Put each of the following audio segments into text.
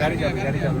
গাড়ি যাবে গাড়ি যাবে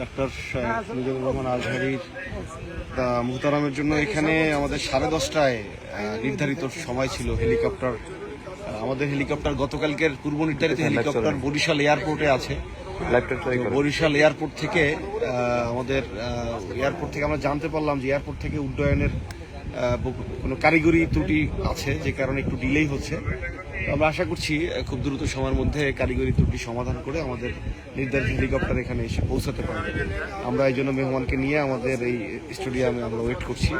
doctor Mujibur Rahman আজহারির মুহতারামের জন্য এখানে আমাদের সাড়ে দশটায় নির্ধারিত সময় ছিল হেলিকপ্টার। আমাদের হেলিকপ্টার গতকালকের পূর্ব নির্ধারিত হেলিকপ্টার বরিশাল এয়ারপোর্টে আছে। বরিশাল এয়ারপোর্ট থেকে আমাদের এয়ারপোর্ট থেকে আমরা জানতে পারলাম যে এয়ারপোর্ট থেকে উড্ডয়নের কোনো কারিগরি ত্রুটি আছে যে কারণে একটু ডিলেই হচ্ছে। আমরা আশা করছি খুব দ্রুত সময়ের মধ্যে কারিগরি ত্রুটি সমাধান করে আমাদের নির্ধারিত হেলিকপ্টার এখানে এসে পৌঁছাতে পারবে। আমরা এই জন্য মেহমানকে নিয়ে আমাদের এই স্টুডিয়ামে আমরা ওয়েট করছি।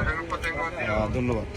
ধন্যবাদ।